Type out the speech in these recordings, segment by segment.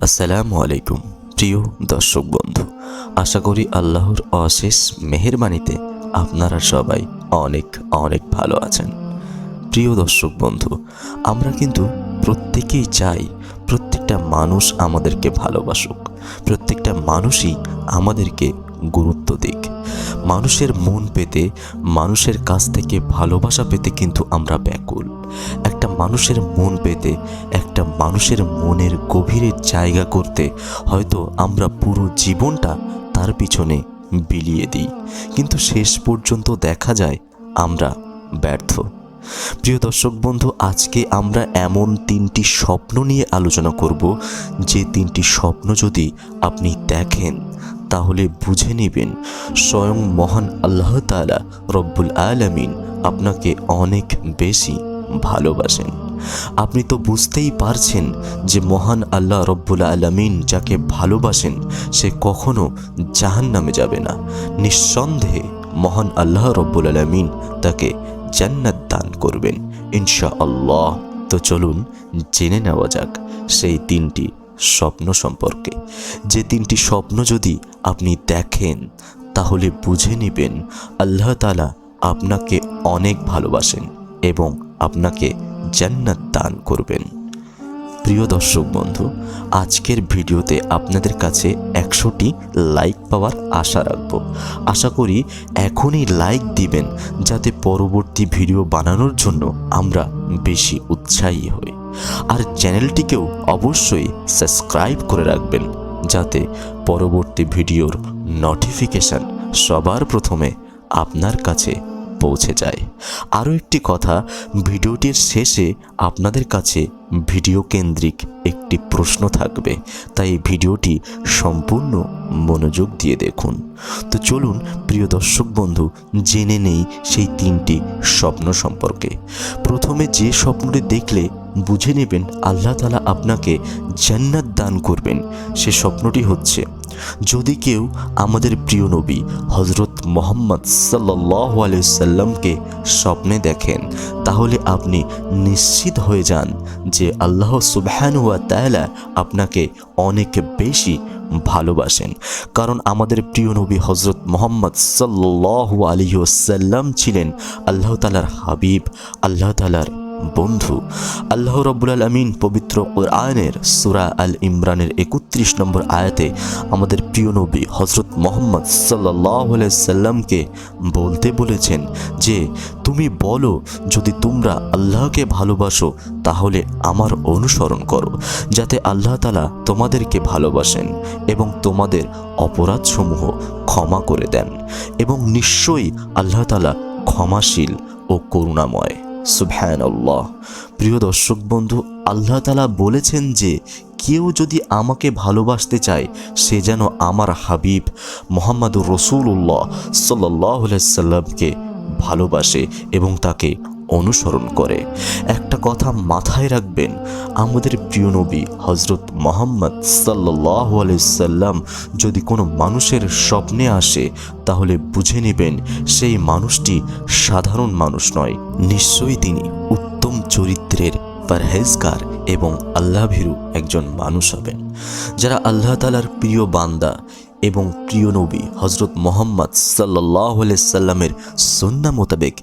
আসসালামু আলাইকুম, প্রিয় দর্শক বন্ধু। আশা করি আল্লাহর অশেষ মেহেরবানিতে আপনারা সবাই অনেক অনেক ভালো আছেন। প্রিয় দর্শক বন্ধু, আমরা কিন্তু প্রত্যেকেই চাই প্রত্যেকটা মানুষ আমাদেরকে ভালোবাসুক। প্রত্যেকটা মানুষই আমাদেরকে গুরুত্ব দিক। মানুষের মন পেতে, মানুষের কাছ থেকে ভালোবাসা পেতে কিন্তু আমরা ব্যাকুল। একটা মানুষের মন পেতে, একটা মানুষের মনের গভীরের জায়গা করতে হয়তো আমরা পুরো জীবনটা তার পিছনে বিলিয়ে দিই। কিন্তু শেষ পর্যন্ত দেখা যায় আমরা ব্যর্থ। প্রিয় দর্শক বন্ধু, আজকে আমরা এমন তিনটি স্বপ্ন নিয়ে আলোচনা করব, যে তিনটি স্বপ্ন যদি আপনি দেখেন তাহলে বুঝে নেবেন, স্বয়ং মহান আল্লাহ তালা রব্বুল আলামিন আপনাকে অনেক বেশি ভালোবাসেন। আপনি তো বুঝতেই পারছেন যে মহান আল্লাহ রব্বুল আলামিন যাকে ভালোবাসেন, সে কখনো জাহান নামে যাবে না। নিঃসন্দেহে মহান আল্লাহ রব্বুল আলামিন তাকে জান্নাত দান করবেন ইনশা আল্লাহ তো চলুন জেনে নেওয়া যাক সেই তিনটি স্বপ্ন সম্পর্কে। যে তিনটি স্বপ্ন যদি আপনি দেখেন, তাহলে বুঝে নেবেন আল্লাহ তালা আপনাকে অনেক ভালোবাসেন এবং আপনাকে জান্নাত দান করবেন। প্রিয় দর্শক বন্ধু, আজকের ভিডিওতে আপনাদের কাছে একশোটি লাইক পাওয়ার আশা রাখব। আশা করি এখনই লাইক দিবেন, যাতে পরবর্তী ভিডিও বানানোর জন্য আমরা বেশি উৎসাহী হই। আর চ্যানেলটিকেও অবশ্যই সাবস্ক্রাইব করে রাখবেন যাতে পরবর্তী ভিডিওর নোটিফিকেশান সবার প্রথমে আপনার কাছে পৌঁছে যায়। আরও একটি কথা, ভিডিওটির শেষে আপনাদের কাছে ভিডিও কেন্দ্রিক একটি প্রশ্ন থাকবে। তাই ভিডিওটি সম্পূর্ণ মনোযোগ দিয়ে দেখুন। তো চলুন, প্রিয় দর্শক বন্ধু, জেনে নেই সেই তিনটি স্বপ্ন সম্পর্কে। প্রথমে যে স্বপ্নটি দেখলে বুঝে নেবেন, আল্লাহ তালা আপনাকে জান্নাত দান করবেন। সে স্বপ্নটি হচ্ছে যদি কেউ আমাদের প্রিয় নবী হজরত মোহাম্মদ সাল্লাহ সাল্লামকে স্বপ্নে দেখেন, তাহলে আপনি নিশ্চিত হয়ে যান যে আল্লাহ সুবহানুয়া তাআলা আপনাকে অনেক বেশি ভালোবাসেন। কারণ আমাদের প্রিয় নবী হজরত মোহাম্মদ সাল্লাহ আলিহাসাল্লাম ছিলেন আল্লাহ তালার হাবিব, আল্লাহ তালার বন্ধু, আল্লাহ রব্বুল আলমিন পবিত্র কোরআনের সুরা আল ইমরানের একত্রিশ নম্বর আয়াতে আমাদের প্রিয় নবী হজরত মোহাম্মদ সাল্লাহ সাল্লামকে বলতে বলেছেন যে, তুমি বলো, যদি তোমরা আল্লাহকে ভালোবাসো, তাহলে আমার অনুসরণ করো, যাতে আল্লাহ তালা তোমাদেরকে ভালোবাসেন এবং তোমাদের অপরাধসমূহ ক্ষমা করে দেন এবং নিশ্চয়ই আল্লাহ তালা ক্ষমাশীল ও করুণাময়। আল্লাহ প্রিয় দর্শক বন্ধু, আল্লাহ তালা বলেছেন যে, কেউ যদি আমাকে ভালোবাসতে চায়, সে যেন আমার হাবিব মোহাম্মদুর রসুল্লাহ সাল্লাহ সাল্লামকে ভালোবাসে এবং তাকে অনুসরণ করে। একটা কথা মাথায় রাখবেন, আমাদের প্রিয় নবী হজরত মোহাম্মদ সাল্লাহ সাল্লাম যদি কোনো মানুষের স্বপ্নে আসে, তাহলে বুঝে নেবেন সেই মানুষটি সাধারণ মানুষ নয়, নিশ্চয়ই তিনি উত্তম চরিত্রের পারহেজগার এবং আল্লাভীরু একজন মানুষ হবেন। যারা আল্লাহ তালার প্রিয় বান্দা এবং প্রিয় নবী হজরত মোহাম্মদ সাল্লাহ সাল্লামের সন্না মোতাবেক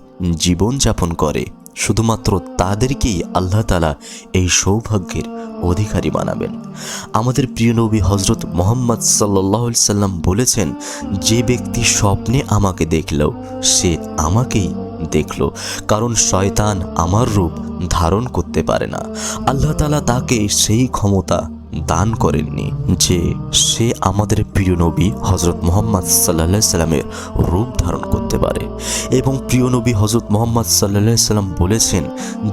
জীবনযাপন করে, শুধুমাত্র তাদেরকেই আল্লাহ তালা এই সৌভাগ্যের অধিকারী বানাবেন। আমাদের প্রিয় নবী হজরত মোহাম্মদ সাল্লাহ সাল্লাম বলেছেন, যে ব্যক্তি স্বপ্নে আমাকে দেখলেও সে আমাকেই দেখল, কারণ শয়তান আমার রূপ ধারণ করতে পারে না। আল্লাহ তালা তাকে সেই ক্ষমতা দান করেননি যে সে আমাদের প্রিয় নবী হজরত মোহাম্মদ সাল্লা সাল্লামের রূপ ধারণ করতে পারে। এবং প্রিয় নবী হজরত মোহাম্মদ সাল্লা সাল্লাম বলেছেন,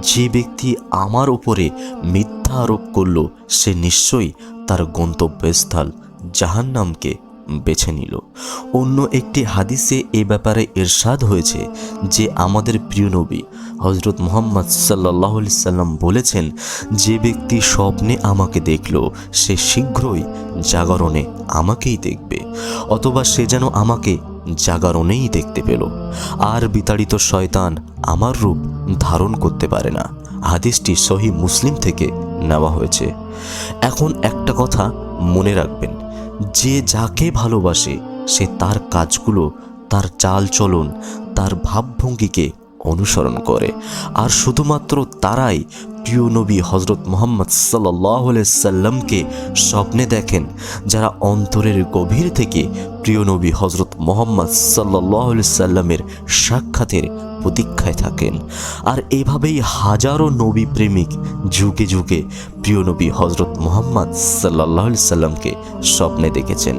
যে ব্যক্তি আমার উপরে মিথ্যা আরোপ করল, সে নিশ্চয়ই তার গন্তব্যস্থল জাহান্নামকে বেছে নিল। অন্য একটি হাদিসে এ ব্যাপারে এরশাদ হয়েছে যে আমাদের প্রিয় নবী হজরত মোহাম্মদ সাল্লাহ সাল্লাম বলেছেন, যে ব্যক্তি স্বপ্নে আমাকে দেখল, সে শীঘ্রই জাগরণে আমাকেই দেখবে, অথবা সে যেন আমাকে জাগরণেই দেখতে পেল। আর বিতাড়িত শয়তান আমার রূপ ধারণ করতে পারে না। হাদিসটি সহি মুসলিম থেকে নেওয়া হয়েছে। এখন একটা কথা মনে রাখবেন, যে যাকে ভালোবাসে, সে তার কাজগুলো, তার চাল চলন তার ভাবভঙ্গিকে অনুসরণ করে। আর শুধুমাত্র তারাই প্রিয় নবী হজরত মোহাম্মদ সাল্লাহ সাল্লামকে স্বপ্নে দেখেন, যারা অন্তরের গভীর থেকে প্রিয় নবী হজরত মোহাম্মদ সাল্লাহ সাল্লামের সাক্ষাতের প্রতীক্ষায় থাকেন। আর এভাবেই হাজারো নবী প্রেমিক যুগে যুগে প্রিয় নবী হজরত মোহাম্মদ সাল্লাহ সাল্লামকে স্বপ্নে দেখেছেন।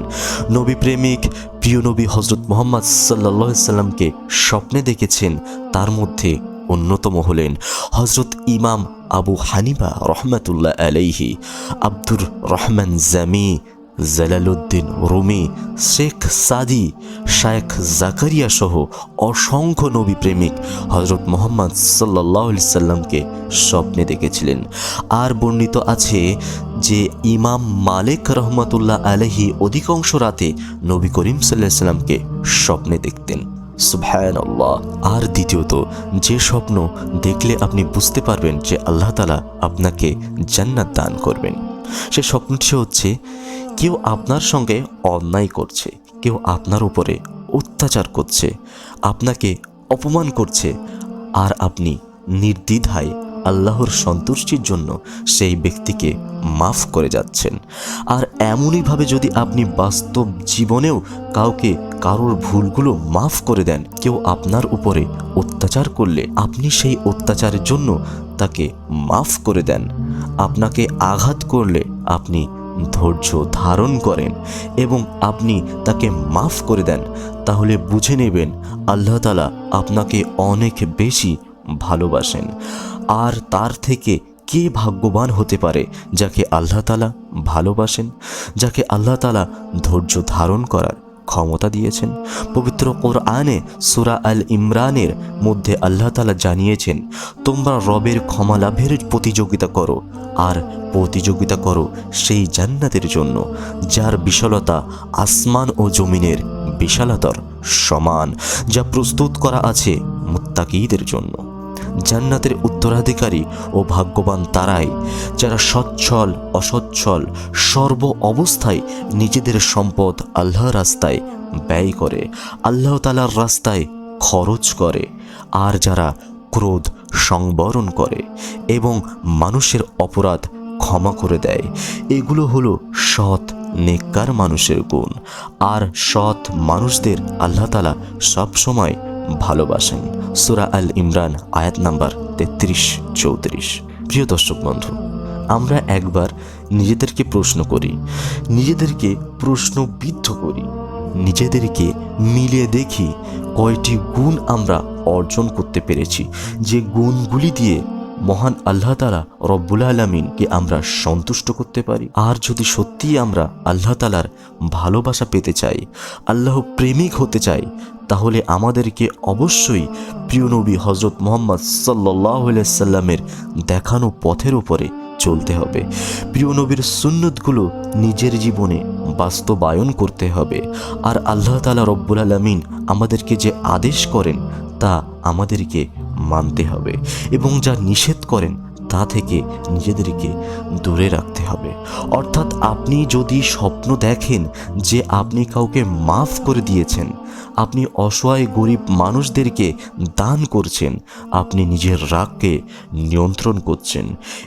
নবী প্রেমিক প্রিয় নবী হজরত মোহাম্মদ সাল্লাহ সাল্লামকে স্বপ্নে দেখেছেন, তার মধ্যে অন্যতম হলেন হজরত ইমাম আবু হানিবা রহমাতুল্লাহ আলাইহি, আব্দুর রহমান জামি জালালুদ্দিন রুমি, শেখ সাদি, শায়েখ জাকারিয়া সহ অসংখ্য নবী প্রেমিক হজরত মোহাম্মদ সাল্লাহ সাল্লামকে স্বপ্নে দেখেছিলেন। আর বর্ণিত আছে যে ইমাম মালিক রহমতুল্লাহ আলহি অধিকাংশ রাতে নবী করিম সাল্লাহ সাল্লামকে স্বপ্নে দেখতেন। সুবহান আর দ্বিতীয়ত, যে স্বপ্ন দেখলে আপনি বুঝতে পারবেন যে আল্লাহ তালা আপনাকে জান্নাত দান করবেন। সে স্বপ্নটি হচ্ছে, কেউ আপনার সঙ্গে অন্যায় করছে, কেউ আপনার উপরে অত্যাচার করছে, আপনাকে অপমান করছে, আর আপনি নির্দ্বিধায় আল্লাহর সন্তুষ্টির জন্য সেই ব্যক্তিকে মাফ করে যাচ্ছেন। আর এমনইভাবে যদি আপনি বাস্তব জীবনেও কাউকে কারোর ভুলগুলো মাফ করে দেন, কেউ আপনার উপরে অত্যাচার করলে আপনি সেই অত্যাচারের জন্য তাকে মাফ করে দেন। আপনাকে আঘাত করলে আপনি ধৈর্য ধারণ করেন এবং আপনি তাকে মাফ করে দেন। তাহলে বুঝে নেবেন, আল্লাহ তালা আপনাকে অনেক বেশি ভালোবাসেন। আর তার থেকে কে ভাগ্যবান হতে পারে যাকে আল্লাহ তালা ভালোবাসেন, যাকে আল্লাহ তালা ধৈর্য ধারণ করার ক্ষমতা দিয়েছেন? পবিত্র কোরআনে সুরা আল ইমরানের মধ্যে আল্লাহ তালা জানিয়েছেন, তোমরা রবের ক্ষমা লাভের প্রতিযোগিতা করো, আর প্রতিযোগিতা করো সেই জান্নাতের জন্য, যার বিশালতা আসমান ও জমিনের বিশালতার সমান, যা প্রস্তুত করা আছে মুত্তাকিদের জন্য। জান্নাতের উত্তরাধিকারী ও ভাগ্যবান তারাই, যারা সচ্ছল, অসচ্ছল, সর্ব অবস্থায় নিজেদের সম্পদ আল্লাহ রাস্তায় ব্যয় করে, আল্লাহ তালার রাস্তায় খরচ করে, আর যারা ক্রোধ সংবরণ করে এবং মানুষের অপরাধ ক্ষমা করে দেয়। এগুলো হলো সৎ, নেককার মানুষের গুণ। আর সৎ মানুষদের আল্লাহ তালা সবসময় ভালোবাসেন। সুরা আল ইমরান, আয়াত নাম্বার তেত্রিশ, চৌত্রিশ। প্রিয় দর্শক বন্ধু, আমরা একবার নিজেদেরকে প্রশ্ন করি, নিজেদেরকে প্রশ্নবিদ্ধ করি, নিজেদেরকে মিলিয়ে দেখি কয়টি গুণ আমরা অর্জন করতে পেরেছি। যে গুণগুলি দিয়ে মহান আল্লাহ তালা রব্বুল আলমিনকে আমরা সন্তুষ্ট করতে পারি। আর যদি সত্যিই আমরা আল্লাহ তালার ভালোবাসা পেতে চাই, আল্লাহ প্রেমিক হতে চাই, তাহলে আমাদেরকে অবশ্যই প্রিয় নবী হজরত মোহাম্মদ সাল্লাহ সাল্লামের দেখানো পথের উপরে চলতে হবে। প্রিয় নবীর সুন্নতগুলো নিজের জীবনে বাস্তবায়ন করতে হবে। আর আল্লাহ তালা রব্বুল আলমিন আমাদেরকে যে আদেশ করেন, তা আমাদেরকে মানতে হবে এবং যা নিষেধ করেন তা থেকে নিজেদেরকে দূরে রাখতে হবে। অর্থাৎ আপনি যদি স্বপ্ন দেখেন যে আপনি কাউকে মাফ করে দিয়েছেন, আপনি অসহায় গরিব মানুষদেরকে দান করছেন, আপনি নিজের রাগকে নিয়ন্ত্রণ করছেন।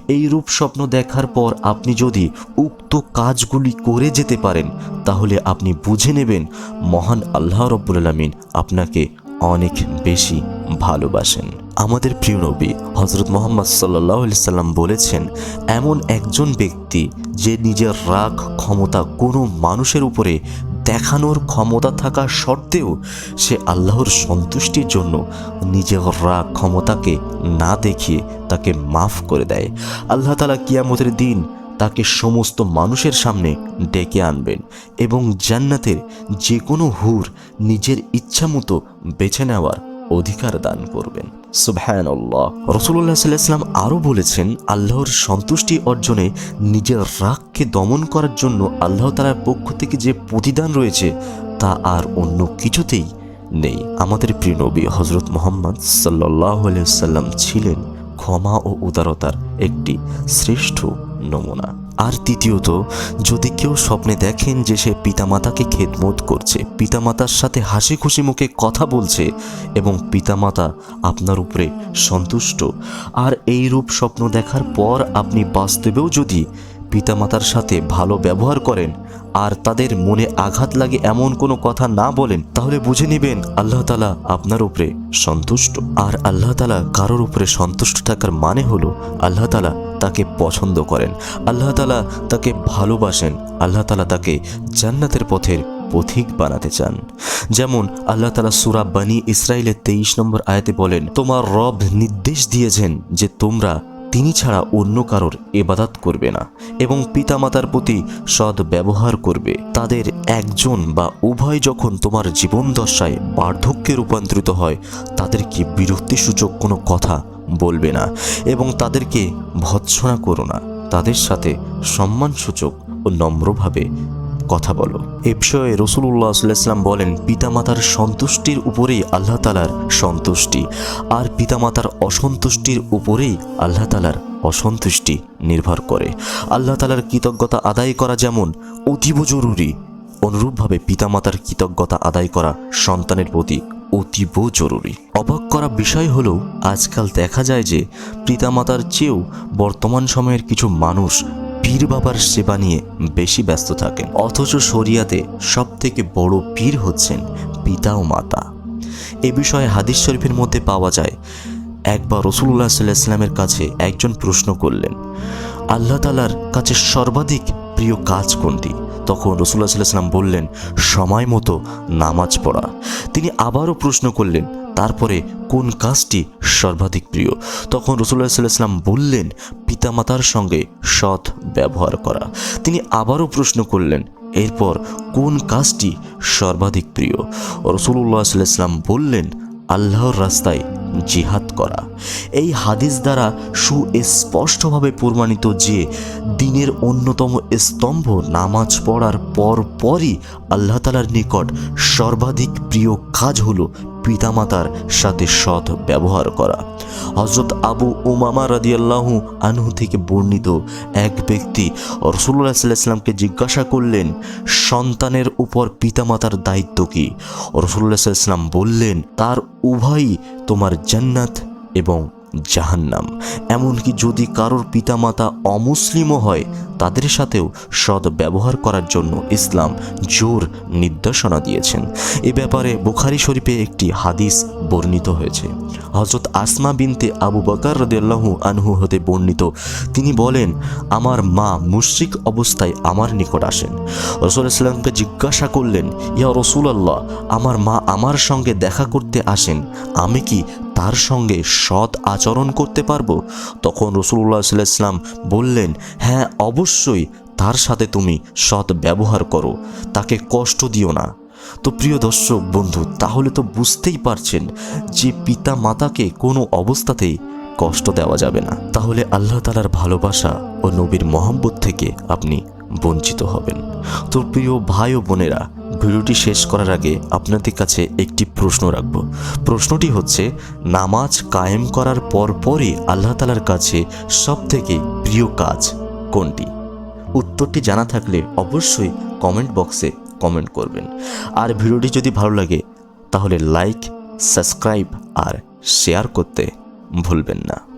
এই রূপ স্বপ্ন দেখার পর আপনি যদি উক্ত কাজগুলি করে যেতে পারেন, তাহলে আপনি বুঝে নেবেন মহান আল্লাহ রব্বুল আলমিন আপনাকে অনেক বেশি ভালোবাসেন। আমাদের প্রিয় নবী হজরত মোহাম্মদ সাল্লাহ সাল্লাম বলেছেন, এমন একজন ব্যক্তি যে নিজের রাগ ক্ষমতা কোনো মানুষের উপরে দেখানোর ক্ষমতা থাকা সত্ত্বেও সে আল্লাহর সন্তুষ্টির জন্য নিজের রাগ ক্ষমতাকে না দেখিয়ে তাকে মাফ করে দেয়। আল্লাহ তালা কিয়ামতের দিন তাকে সমস্ত মানুষের সামনে ডেকে আনবেন এবং জান্নাতের যে কোনো হুর নিজের ইচ্ছা মতো বেছে নেওয়ার অধিকার দান করবেন। সুবহান আল্লাহ রসুল্লাহ সাল্লাম আরও বলেছেন, আল্লাহর সন্তুষ্টি অর্জনে নিজের রাগকে দমন করার জন্য আল্লাহ তালার পক্ষ থেকে যে প্রতিদান রয়েছে, তা আর অন্য কিছুতেই নেই। আমাদের প্রিয় নবী হজরত মোহাম্মদ সাল্লাহ সাল্লাম ছিলেন ক্ষমা ও উদারতার একটি শ্রেষ্ঠ নমুনা। আর তৃতীয়ত, যদি কেউ স্বপ্নে দেখেন যে সে পিতামাতাকে খেদমত করছে, পিতামাতার সাথে হাসি খুশি মুখে কথা বলছে এবং পিতামাতা আপনার উপরে সন্তুষ্ট, আর এই রূপ স্বপ্ন দেখার পর আপনি বাস্তবেও যদি পিতামাতার সাথে ভালো ব্যবহার করেন আর তাদের মনে আঘাত লাগে এমন কোনো কথা না বলেন, তাহলে বুঝে নেবেন আল্লাহ তালা আপনার উপরে সন্তুষ্ট। আর আল্লাহ তালা কারোর উপরে সন্তুষ্ট থাকার মানে হলো আল্লাহ তালা তাকে পছন্দ করেন, আল্লাহ তালা তাকে ভালোবাসেন, আল্লাহ তালা তাকে জান্নাতের পথের পথিক বানাতে চান। যেমন আল্লাহ তালা সুরা বানি ইসরায়েলের তেইশ নম্বর আয়াতে বলেন, তোমার রব নির্দেশ দিয়েছেন যে তোমরা তিনি ছাড়া অন্য কারোর এবাদাত করবে না এবং পিতামাতার প্রতি সৎ ব্যবহার করবে। তাদের একজন বা উভয় যখন তোমার জীবন দশায় বার্ধক্যে রূপান্তরিত হয় তাদেরকে বিরক্তিসূচক কোনো কথা বলবে না এবং তাদেরকে ভৎসনা করো না। তাদের সাথে সম্মানসূচক ও নম্রভাবে কথা বলো। এ বিষয়ে রসুল্লাহ সাল্লাম বলেন, পিতামাতার সন্তুষ্টির উপরেই আল্লাহ তালার সন্তুষ্টি, আর পিতামাতার অসন্তুষ্টির উপরেই আল্লাহ তালার অসন্তুষ্টি নির্ভর করে। আল্লাহ তালার কৃতজ্ঞতা আদায় করা যেমন অতীব জরুরি, অনুরূপভাবে পিতামাতার কৃতজ্ঞতা আদায় করা সন্তানের প্রতি অতীব জরুরি। অবাক করা বিষয় হলো, আজকাল দেখা যায় যে পিতামাতার চেয়েও বর্তমান সময়ের কিছু মানুষ পীর বাবার সেবা নিয়ে বেশি ব্যস্ত থাকেন। অথচ শরিয়াতে সব থেকে বড় পীর হচ্ছেন পিতা ও মাতা। এ বিষয়ে হাদিস শরীফের মধ্যে পাওয়া যায়, একবার রসুল্লাহ সাল্লাহ ইসলামের কাছে একজন প্রশ্ন করলেন, আল্লাহ তালার কাছে সর্বাধিক প্রিয় কাজ কোনটি? তখন রসুল্লাহ সাল্লাহ সাল্লাম বললেন, সময় মতো নামাজ পড়া। তিনি আবারও প্রশ্ন করলেন তারপরে কোন কাজটি সর্বাধিক প্রিয়? তখন রসুল্লাহ সাল্লাহ সাল্লাম বললেন, পিতামাতার সঙ্গে সৎ ব্যবহার করা। তিনি আবারও প্রশ্ন করলেন, এরপর কোন কাজটি সর্বাধিক প্রিয়? রসুল্লাহ সাল্লাহ সাল্লাম বললেন, আল্লাহর রাস্তায় জিহাদ করা। এই হাদিস দ্বারা সুস্পষ্টভাবে প্রমাণিত যে দিনের অন্যতম স্তম্ভ নামাজ পড়ার পর পরই আল্লাহ তালার নিকট সর্বাধিক প্রিয় কাজ হলো পিতামাতার সাথে সৎ ব্যবহার করা। হজরত আবু উমামা রাদিয়াল্লাহু আনহু থেকে বর্ণিত এক ব্যক্তি রসুল্লাহ সাল্লাহামকে জিজ্ঞাসা করলেন, সন্তানের উপর পিতামাতার দায়িত্ব কি? রসুল্লাহ সাল্লাম বললেন, তার উভয়ই তোমার জান্নাত এবং জাহান্নাম। এমনকি যদি কারোর পিতামাতা অমুসলিমও হয়, তাদের সাথেও সৎ ব্যবহার করার জন্য ইসলাম জোর নির্দেশনা দিয়েছেন। এ ব্যাপারে বুখারি শরীফে একটি হাদিস বর্ণিত হয়েছে। হজরত আসমা বিনতে আবু বকর রদেল্লাহু আনহু হতে বর্ণিত, তিনি বলেন, আমার মা মুশ্রিক অবস্থায় আমার নিকট আসেন। রসুল ইসলামকে জিজ্ঞাসা করলেন, ইয়া রসুল আল্লাহ আমার মা আমার সঙ্গে দেখা করতে আসেন, আমি কি তার সঙ্গে সৎ আচরণ করতে পারব? তখন রসুল্লাহ সাল্লাম বললেন হ্যাঁ অবশ্যই। তার সাথে তুমি সৎ ব্যবহার করো। তাকে কষ্ট দিও না। তো প্রিয় দর্শক, বন্ধু, তাহলে তো বুঝতেই পারছেন যে পিতা মাতাকে কোনো অবস্থাতেই কষ্ট দেওয়া যাবে না। তাহলে আল্লাহ তালার ভালোবাসা ও নবীর মোহাম্মদ থেকে আপনি বঞ্চিত হবেন। তো প্রিয় ভাই ও বোনেরা ভিডিওটি শেষ করার আগে আপনাদের কাছে একটি প্রশ্ন রাখব। প্রশ্নটি হচ্ছে, নামাজ কায়েম করার পর পরই আল্লাহ তালার কাছে সব থেকে প্রিয় কাজ কোনটি? উত্তরটি জানা থাকলে অবশ্যই কমেন্ট বক্সে কমেন্ট করবেন। আর ভিডিওটি যদি ভালো লাগে, তাহলে লাইক সাবস্ক্রাইব আর শেয়ার করতে ভুলবেন না।